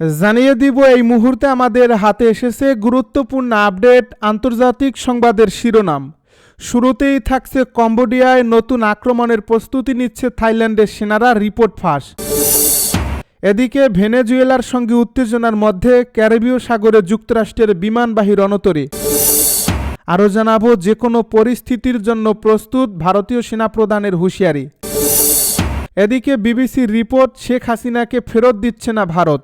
জানিয়ে দিব, এই মুহূর্তে আমাদের হাতে এসেছে গুরুত্বপূর্ণ আপডেট আন্তর্জাতিক সংবাদের শিরোনাম। শুরুতেই থাকছে কম্বোডিয়ায় নতুন আক্রমণের প্রস্তুতি নিচ্ছে থাইল্যান্ডের সেনারা, রিপোর্ট ফাঁস। এদিকে ভেনেজুয়েলার সঙ্গে উত্তেজনার মধ্যে ক্যারিবীয় সাগরে যুক্তরাষ্ট্রের বিমানবাহী রণতরী। আরও জানাব যে কোনো পরিস্থিতির জন্য প্রস্তুত ভারতীয় সেনাপ্রধানের হুঁশিয়ারি। এদিকে বিবিসির রিপোর্ট, শেখ হাসিনাকে ফেরত দিচ্ছে না ভারত।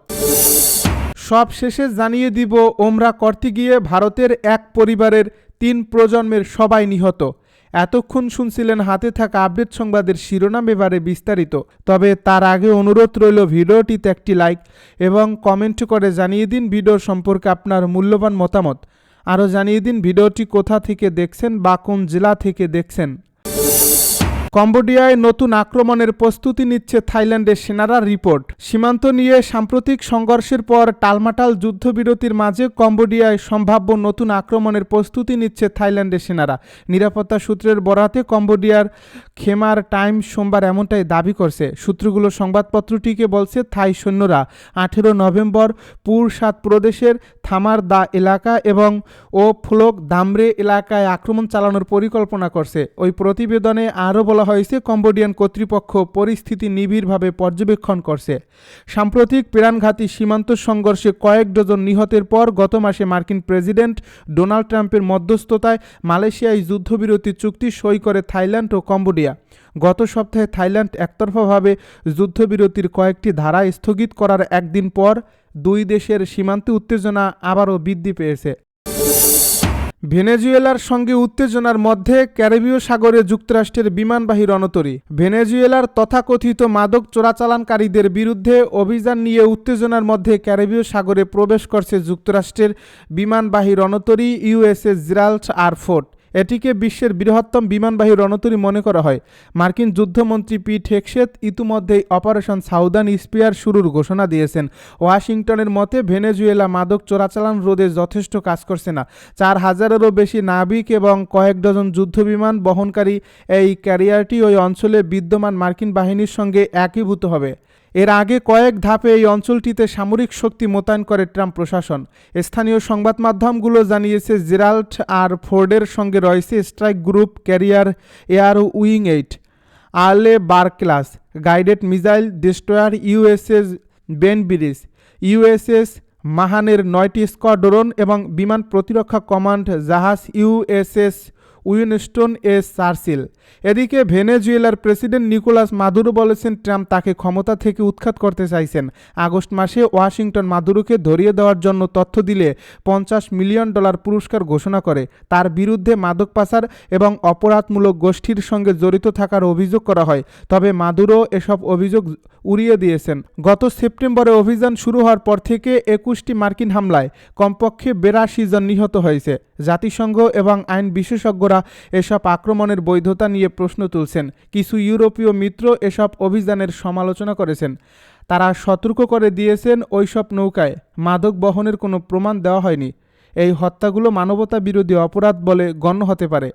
সব শেষে জানিয়ে দিব, ওমরা করতে গিয়ে ভারতের এক পরিবারের তিন প্রজন্মের সবাই নিহত। এতক্ষণ শুনছিলেন হাতে থাকা আপডেট সংবাদের শিরোনাম এবারে বিস্তারিত। তবে তার আগে অনুরোধ রইল ভিডিওটিতে একটি লাইক এবং কমেন্ট করে জানিয়ে দিন ভিডিও সম্পর্কে আপনার মূল্যবান মতামত। আরও জানিয়ে দিন ভিডিওটি কোথা থেকে দেখছেন বা কোন জেলা থেকে দেখছেন। কম্বোডিয়ায় নতুন আক্রমণের প্রস্তুতি নিচ্ছে থাইল্যান্ডের সেনারা রিপোর্ট। সীমান্ত নিয়ে সাম্প্রতিক সংঘর্ষের পর টালমাটাল যুদ্ধবিরতির মাঝে কম্বোডিয়ায় সম্ভাব্য নতুন আক্রমণের প্রস্তুতি নিচ্ছে থাইল্যান্ডের সেনারা। নিরাপত্তা সূত্রের বরাতে কম্বোডিয়ার খেমার টাইম সোমবার এমনটাই দাবি করছে। সূত্রগুলো সংবাদপত্রটিকে বলছে থাই সৈন্যরা। আঠেরো নভেম্বর পুর সাত প্রদেশের থামার দা এলাকা এবং ও ফ্লোক দামরে এলাকায় আক্রমণ চালানোর পরিকল্পনা করছে। ওই প্রতিবেদনে আরও বলা হয়েছে, কম্বোডিয়ান কর্তৃপক্ষ পরিস্থিতি নিবিড়ভাবে পর্যবেক্ষণ করছে। সাম্প্রতিক প্রাণঘাতী সীমান্ত সংঘর্ষে কয়েক ডজন নিহতের পর গত মাসে মার্কিন প্রেসিডেন্ট ডোনাল্ড ট্রাম্পের মধ্যস্থতায় মালয়েশিয়ায় যুদ্ধবিরতি চুক্তি সই করে থাইল্যান্ড ও কম্বোডিয়া। গত সপ্তাহে থাইল্যান্ড একতরফাভাবে যুদ্ধবিরতির কয়েকটি ধারা স্থগিত করার একদিন পর দুই দেশের সীমান্তে উত্তেজনা আবারও বৃদ্ধি পেয়েছে। ভেনেজুয়েলার সঙ্গে উত্তেজনার মধ্যে ক্যারিবীয় সাগরে যুক্তরাষ্ট্রের বিমানবাহী রণতরী। ভেনেজুয়েলার তথাকথিত মাদক চোরাচালানকারীদের বিরুদ্ধে অভিযান নিয়ে উত্তেজনার মধ্যে ক্যারিবীয় সাগরে প্রবেশ করছে যুক্তরাষ্ট্রের বিমানবাহী রণতরী ইউএসএস জিরাল্ট আর ফোর্ট এটিকে বিশ্বের বৃহত্তম বিমানবাহী রণতরী মনে করা হয়। মার্কিন যুদ্ধমন্ত্রী পিট হেকসেত ইতিমধ্যেই অপারেশন সাউদার্ন স্পিয়ার শুরুর ঘোষণা দিয়েছেন। ওয়াশিংটনের মতে, ভেনেজুয়েলা মাদক চোরাচালান রোধে যথেষ্ট কাজ করছে না। চার হাজারেরও বেশি নাবিক এবং কয়েক ডজন যুদ্ধবিমান বহনকারী এই ক্যারিয়ারটি ওই অঞ্চলে বিদ্যমান মার্কিন বাহিনীর সঙ্গে একীভূত হবে। এর আগে কয়েক ধাপে এই অঞ্চলটিতে সামরিক শক্তি মোতায়েন করে ট্রাম্প প্রশাসন। স্থানীয় সংবাদ মাধ্যমগুলো জানিয়েছে জেরাল্ট আর ফোর্ডের সঙ্গে রয়েছে strike group carrier air wing eight Arleigh Burke class guided missile destroyer USS Bainbridge, USS মাহানের নয়টি স্কোয়াড্রন এবং বিমান প্রতিরক্ষা কমান্ড জাহাজ ইউএসএস উইনস্টোন এস চার্চিল। এদিকে ভেনেজুয়েলার প্রেসিডেন্ট নিকোলাস মাদুরো বলেছেন, ট্রাম্প তাকে ক্ষমতা থেকে উৎখাত করতে চাইছেন। আগস্ট মাসে ওয়াশিংটন মাদুরোকে ধরিয়ে দেওয়ার জন্য তথ্য দিলে পঞ্চাশ মিলিয়ন ডলার পুরস্কার ঘোষণা করে। তার বিরুদ্ধে মাদক পাচার এবং অপরাধমূলক গোষ্ঠীর সঙ্গে জড়িত থাকার অভিযোগ করা হয়। তবে মাদুরো এসব অভিযোগ উড়িয়ে দিয়েছেন। গত সেপ্টেম্বরে অভিযান শুরু হওয়ার পর থেকে একুশটি মার্কিন হামলায় কমপক্ষে বেরাশি জন নিহত হয়েছে। জাতিসংঘ এবং আইন বিশেষজ্ঞরা এসব আক্রমণের বৈধতা নিয়ে প্রশ্ন তুলছেন। কিছু ইউরোপীয় মিত্র এসব অভিযানের সমালোচনা করেছেন। তারা সতর্ক করে দিয়েছেন ওইসব নৌকায়। মাদক বহনের কোনো প্রমাণ দেওয়া হয়নি। এই হত্যাগুলো মানবতা বিরোধী অপরাধ বলে গণ্য হতে পারে।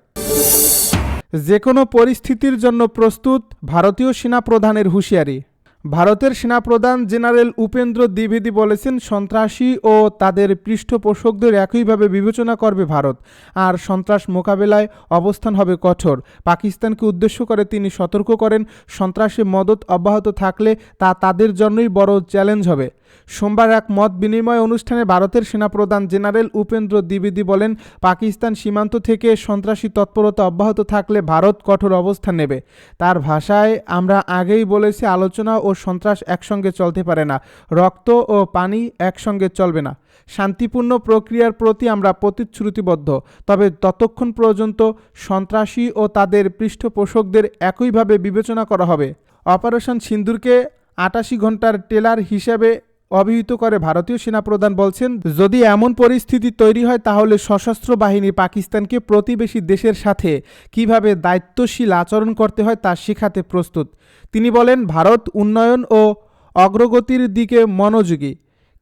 যে কোনো পরিস্থিতির জন্য প্রস্তুত ভারতীয় সেনা প্রধানের হুঁশিয়ারি। ভারতের সেনাপ্রধান জেনারেল উপেন্দ্র দ্বিবেদী বলেছেন, সন্ত্রাসী ও তাদের পৃষ্ঠপোষকদের একইভাবে বিবেচনা করবে ভারত। আর সন্ত্রাস মোকাবেলায় অবস্থান হবে কঠোর। পাকিস্তানকে উদ্দেশ্য করে তিনি সতর্ক করেন, সন্ত্রাসে মদত অব্যাহত থাকলে তা তাদের জন্যই বড় চ্যালেঞ্জ হবে। সোমবার এক মত বিনিময় অনুষ্ঠানে ভারতের সেনাপ্রধান জেনারেল উপেন্দ্র দ্বিবেদী বলেন, পাকিস্তান সীমান্ত থেকে সন্ত্রাসী তৎপরতা অব্যাহত থাকলে ভারত কঠোর অবস্থান নেবে। তার ভাষায়, আমরা আগেই বলেছি আলোচনা ও সন্ত্রাস একসঙ্গে চলতে পারে না। রক্ত ও পানি একসঙ্গে চলবে না। শান্তিপূর্ণ প্রক্রিয়ার প্রতি আমরা প্রতিশ্রুতিবদ্ধ। তবে ততক্ষণ পর্যন্ত সন্ত্রাসী ও তাদের পৃষ্ঠপোষকদের একইভাবে বিবেচনা করা হবে। অপারেশন সিন্দুরকে আটাশি ঘণ্টার টেলার হিসেবে অভিহিত করে, ভারতীয় সেনাপ্রধান বলছেন, যদি এমন পরিস্থিতি তৈরি হয়, তাহলে সশস্ত্র বাহিনী পাকিস্তানকে প্রতিবেশী দেশের সাথে কীভাবে দায়িত্বশীল আচরণ করতে হয়, তা শেখাতে প্রস্তুত। তিনি বলেন, ভারত উন্নয়ন ও অগ্রগতির দিকে মনোযোগী।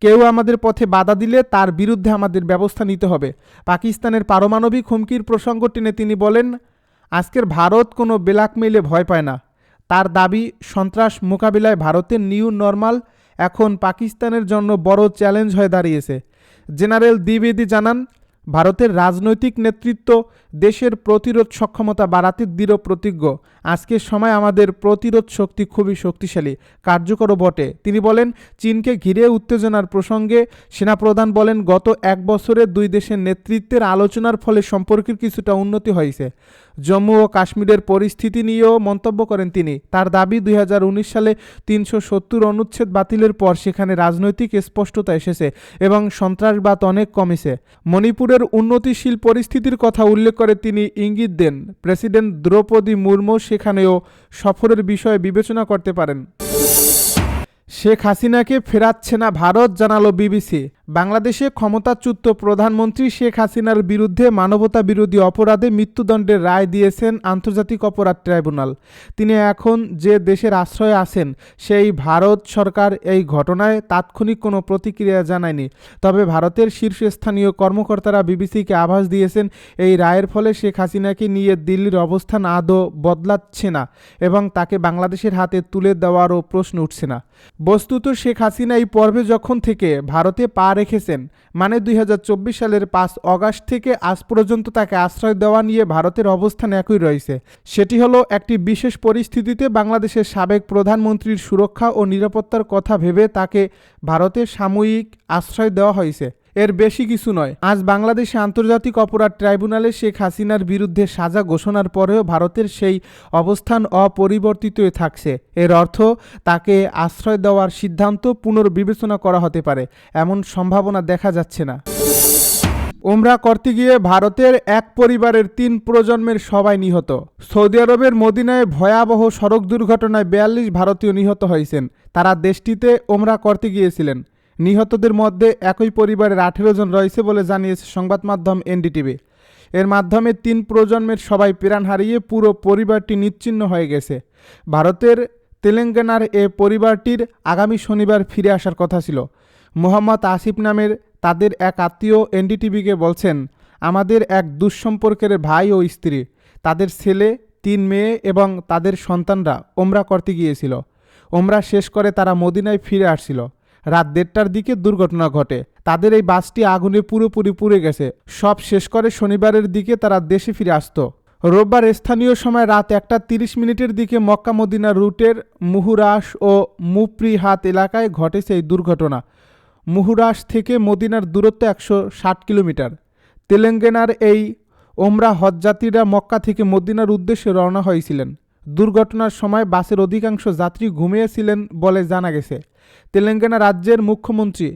কেউ আমাদের পথে বাধা দিলে তার বিরুদ্ধে আমাদের ব্যবস্থা নিতে হবে। পাকিস্তানের পারমাণবিক হুমকির প্রসঙ্গ টেনে তিনি বলেন, আজকের ভারত কোনো ব্ল্যাকমেইলে ভয় পায় না। তার দাবি, সন্ত্রাস মোকাবিলায় ভারতের নিউ নর্মাল এখন পাকিস্তানের জন্য বড় চ্যালেঞ্জ হয়ে দাঁড়িয়েছে। জেনারেল দ্বিবেদী জানান, ভারতের রাজনৈতিক নেতৃত্ব দেশের প্রতিরোধ সক্ষমতা বাড়াতে দৃঢ় প্রতিজ্ঞ। আজকের সময় আমাদের প্রতিরোধ শক্তি খুবই শক্তিশালী, কার্যকরও বটে। তিনি বলেন, চীনকে ঘিরে উত্তেজনার প্রসঙ্গে সেনাপ্রধান বলেন, গত এক বছরে দুই দেশের নেতৃত্বের আলোচনার ফলে সম্পর্কের কিছুটা উন্নতি হয়েছে। জম্মু ও কাশ্মীরের পরিস্থিতি নিয়েও মন্তব্য করেন তিনি। তার দাবি, দুই হাজার উনিশ সালে তিনশো সত্তর অনুচ্ছেদ বাতিলের পর সেখানে রাজনৈতিক স্পষ্টতা এসেছে এবং সন্ত্রাসবাদ অনেক কমেছে। মণিপুরের উন্নতিশীল পরিস্থিতির কথা উল্লেখ করে তিনি ইঙ্গিত দেন। প্রেসিডেন্ট দ্রৌপদী মুর্মু সেখানেও সফরের বিষয়ে বিবেচনা করতে পারেন। শেখ হাসিনাকে ফেরাচ্ছে না ভারত, জানালো বিবিসি। বাংলাদেশে ক্ষমতাচ্যুত প্রধানমন্ত্রী শেখ হাসিনার বিরুদ্ধে মানবতা বিরোধী অপরাধে মৃত্যুদণ্ডের রায় দিয়েছেন আন্তর্জাতিক অপরাধ ট্রাইব্যুনাল। তিনি এখন যে দেশের আশ্রয়ে আছেন, সেই ভারত সরকার এই ঘটনায় তাৎক্ষণিক কোনো প্রতিক্রিয়া জানায়নি। তবে ভারতের শীর্ষস্থানীয় কর্মকর্তারা বিবিসিকে আভাস দিয়েছেন, এই রায়ের ফলে শেখ হাসিনাকে নিয়ে দিল্লির অবস্থান আদৌ বদলাচ্ছে না এবং তাকে বাংলাদেশের হাতে তুলে দেওয়ারও প্রশ্ন উঠছে না। বস্তুত শেখ হাসিনা এই পর্বে যখন থেকে ভারতে পা রেখেছেন। মানে দুই হাজার চব্বিশ সালের পাঁচ অগাস্ট থেকে আজ পর্যন্ত তাকে আশ্রয় দেওয়া নিয়ে ভারতের অবস্থান একই রয়েছে। সেটি হলো একটি বিশেষ পরিস্থিতিতে বাংলাদেশের সাবেক প্রধানমন্ত্রীর সুরক্ষা ও নিরাপত্তার কথা ভেবে তাকে ভারতে সাময়িক আশ্রয় দেওয়া হয়েছে। এর বেশি কিছু নয়। আজ বাংলাদেশে আন্তর্জাতিক অপরাধ ট্রাইব্যুনালে শেখ হাসিনার বিরুদ্ধে সাজা ঘোষণার পরেও ভারতের সেই অবস্থান অপরিবর্তিতই থাকছে। এর অর্থ, তাকে আশ্রয় দেওয়ার সিদ্ধান্ত পুনর্বিবেচনা করা হতে পারে, এমন সম্ভাবনা দেখা যাচ্ছে না। ওমরা করতে গিয়ে ভারতের এক পরিবারের তিন প্রজন্মের সবাই নিহত। সৌদি আরবের মদিনায় ভয়াবহ সড়ক দুর্ঘটনায় বিয়াল্লিশ ভারতীয় নিহত হয়েছেন। তারা দেশটিতে ওমরা করতে গিয়েছিলেন। নিহতদের মধ্যে একই পরিবারের আঠেরো জন রয়েছে বলে জানিয়েছে সংবাদ মাধ্যম এনডিটিভি। এর মাধ্যমে তিন প্রজন্মের সবাই প্রাণ হারিয়ে পুরো পরিবারটি নিচ্ছিন্ন হয়ে গেছে। ভারতের তেলেঙ্গানার এ পরিবারটির আগামী শনিবার ফিরে আসার কথা ছিল। মোহাম্মদ আসিফ নামের তাদের এক আত্মীয় এনডিটিভিকে বলছেন, আমাদের এক দুঃসম্পর্কের ভাই ও স্ত্রী, তাদের ছেলে, তিন মেয়ে এবং তাদের সন্তানরা ওমরা করতে গিয়েছিল। ওমরা শেষ করে তারা মদিনায় ফিরে আসছিল। রাত দেড়টার দিকে দুর্ঘটনা ঘটে। তাদের এই বাসটি আগুনে পুরোপুরি পুড়ে গেছে। সব শেষ করে শনিবারের দিকে তারা দেশে ফিরে আসতো। রোববার স্থানীয় সময় রাত একটা তিরিশ মিনিটের দিকে মক্কা মদিনা রুটের মুহুরাস ও মুপ্রিহাত এলাকায় ঘটেছে এই দুর্ঘটনা। মুহুরাস থেকে মদিনার দূরত্ব একশো ষাট কিলোমিটার। তেলেঙ্গানার এই ওমরা হজযাত্রীরা মক্কা থেকে মদিনার উদ্দেশ্যে রওনা হয়েছিলেন। দুর্ঘটনার সময় বাসের অধিকাংশ যাত্রী ঘুমিয়েছিলেন বলে জানা গেছে। তেলেঙ্গানা রাজ্যের মুখ্যমন্ত্রী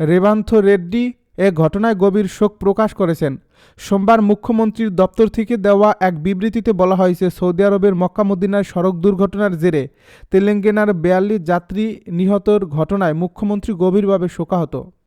রেবান্থ রেড্ডি এ ঘটনায় গভীর শোক প্রকাশ করেছেন। সোমবার মুখ্যমন্ত্রীর দপ্তর থেকে দেওয়া এক বিবৃতিতে বলা হয়েছে, সৌদি আরবের মক্কা মদিনার সড়ক দুর্ঘটনার জেরে তেলেঙ্গানার বেয়াল্লিশ যাত্রী নিহতর ঘটনায় মুখ্যমন্ত্রী গভীরভাবে শোকাহত।